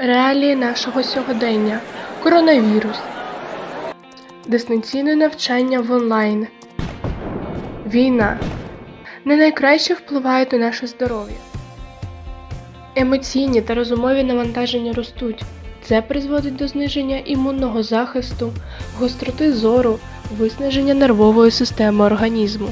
Реалії нашого сьогодення. Коронавірус. Дистанційне навчання в онлайн. Війна. Не найкраще впливають на наше здоров'я. Емоційні та розумові навантаження ростуть. Це призводить до зниження імунного захисту, гостроти зору, виснаження нервової системи організму.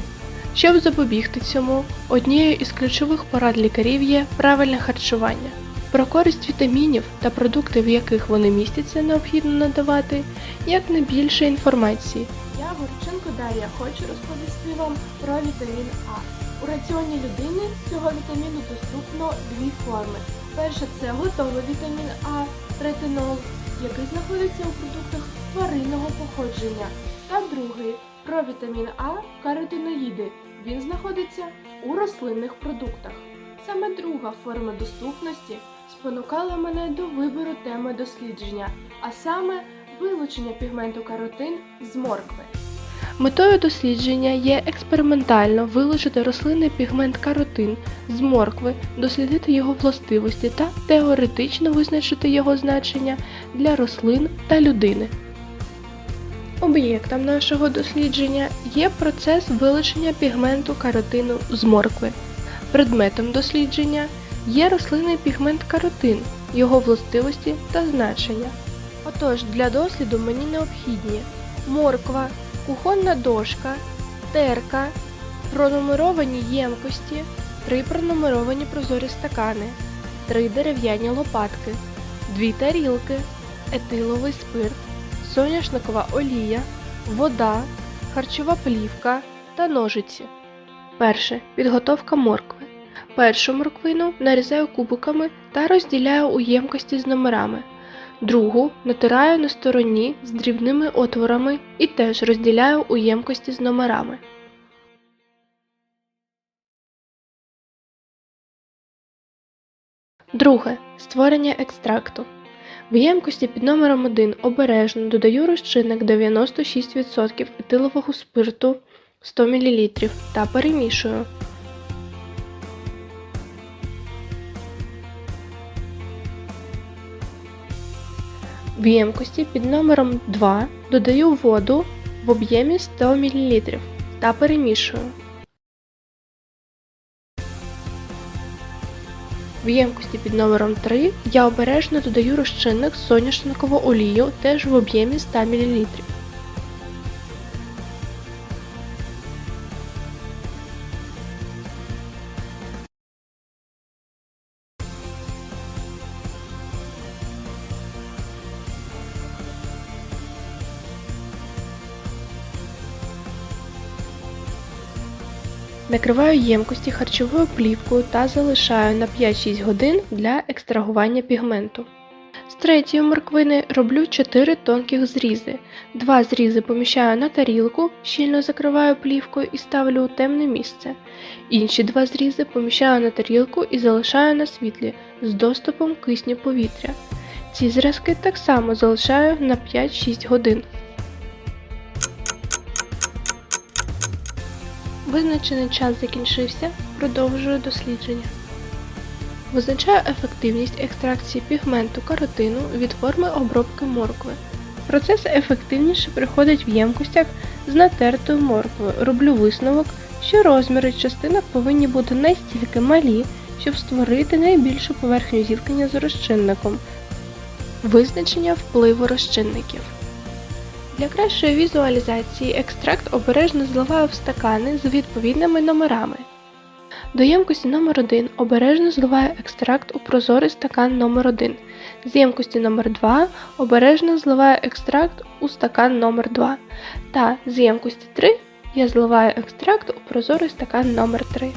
Щоб запобігти цьому, однією із ключових порад лікарів є правильне харчування. Про користь вітамінів та продукти, в яких вони містяться, необхідно надавати якнайбільше інформації. Я Горченко Дар'я хочу розповісти вам про вітамін А. У раціоні людини цього вітаміну доступно дві форми. Перша це готовий вітамін А, ретинол, який знаходиться у продуктах тваринного походження. Та другий провітамін А каротиноїди. Він знаходиться у рослинних продуктах. Саме друга форма доступності спонукала мене до вибору теми дослідження, а саме вилучення пігменту каротин з моркви. Метою дослідження є експериментально вилучити рослинний пігмент каротин з моркви, дослідити його властивості та теоретично визначити його значення для рослин та людини. Об'єктом нашого дослідження є процес вилучення пігменту каротину з моркви. Предметом дослідження є рослинний пігмент каротин, його властивості та значення. Отож, для досліду мені необхідні морква, кухонна дошка, терка, пронумеровані ємкості, три пронумеровані прозорі стакани, три дерев'яні лопатки, дві тарілки, етиловий спирт, соняшникова олія, вода, харчова плівка та ножиці. Перше. Підготовка моркви. Першу морквину нарізаю кубиками та розділяю у ємкості з номерами. Другу натираю на стороні з дрібними отворами і теж розділяю у ємкості з номерами. Друге. Створення екстракту. В ємкості під номером 1 обережно додаю розчинник 96% етилового спирту 100 мл та перемішую. В ємкості під номером 2 додаю воду в об'ємі 100 мл та перемішую. В ємкості під номером 3 я обережно додаю розчинник соняшникову олію теж в об'ємі 100 мл. Накриваю ємкості харчовою плівкою та залишаю на 5-6 годин для екстрагування пігменту. З третьої морквини роблю 4 тонких зрізи. Два зрізи поміщаю на тарілку, щільно закриваю плівкою і ставлю у темне місце. Інші два зрізи поміщаю на тарілку і залишаю на світлі з доступом кисню повітря. Ці зразки так само залишаю на 5-6 годин. Визначений час закінчився, продовжую дослідження. Визначаю ефективність екстракції пігменту каротину від форми обробки моркви. Процес ефективніше приходить в ємкостях з натертою морквою. Роблю висновок, що розміри частинок повинні бути настільки малі, щоб створити найбільшу поверхню зіткнення з розчинником. Визначення впливу розчинників. Для кращої візуалізації екстракт обережно зливаю в стакани з відповідними номерами. До ємкості номер 1 обережно зливаю екстракт у прозорий стакан номер 1 З ємкості номер 2 обережно зливаю екстракт у стакан номер 2 Та з ємкості 3 я зливаю екстракт у прозорий стакан номер 3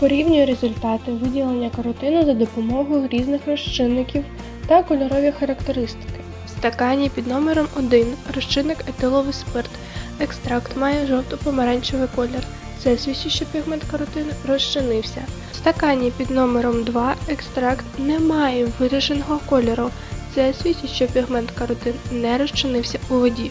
Порівнюю результати виділення каротину за допомогою різних розчинників та кольорові характеристики. В стакані під номером 1 розчинник етиловий спирт. Екстракт має жовто-помаранчевий колір. Це свідчить, що пігмент каротину розчинився. В стакані під номером 2 екстракт не має вираженого кольору. Це свідчить, що пігмент каротин не розчинився у воді.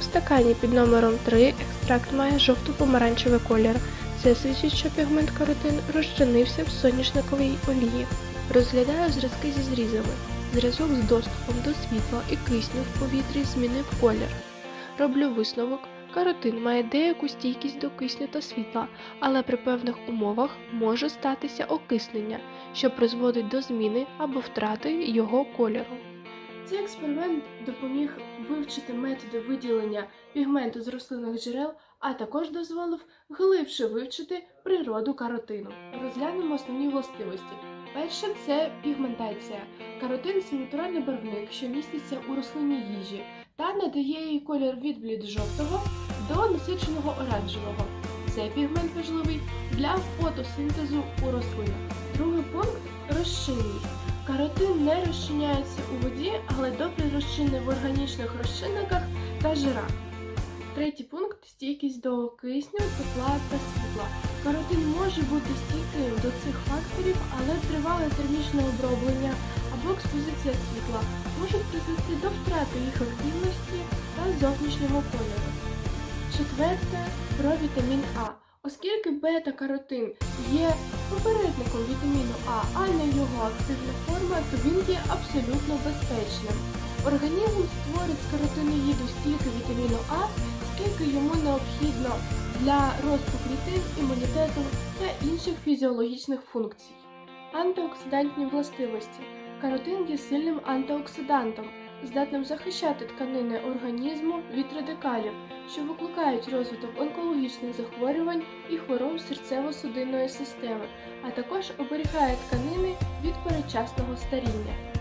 В стакані під номером 3 екстракт має жовто-помаранчевий колір. Це свідчить, що пігмент каротин розчинився в соняшниковій олії. Розглядаю зразки зі зрізами. Зразок з доступом до світла і кисню в повітрі змінив колір. Роблю висновок. Каротин має деяку стійкість до кисню та світла, але при певних умовах може статися окиснення, що призводить до зміни або втрати його кольору. Цей експеримент допоміг вивчити методи виділення пігменту з рослинних джерел, а також дозволив глибше вивчити природу каротину. Розглянемо основні властивості. Перше це пігментація. Каротин це натуральний барвник, що міститься у рослинній їжі та надає їй колір від блідо-жовтого до насиченого оранжевого. Цей пігмент важливий для фотосинтезу у рослинах. Другий пункт розчинність. Каротин не розчиняється у воді, але добре розчинний в органічних розчинниках та жирах. Третій пункт стійкість до кисню, тепла та світла. Каротин може бути стійким до цих факторів, але тривале термічне оброблення або експозиція світла можуть призвести до втрати їх активності та зовнішнього кольору. Четверте про вітамін А. Оскільки бета-каротин є попередником вітаміну А, а не його активна форма, то він є абсолютно безпечним. Організм створить з каротиноїду стільки вітаміну А, скільки йому необхідно для росту клітин, імунітету та інших фізіологічних функцій. Антиоксидантні властивості. Каротин є сильним антиоксидантом, здатним захищати тканини організму від радикалів, що викликають розвиток онкологічних захворювань і хвороб серцево-судинної системи, а також оберігає тканини від передчасного старіння.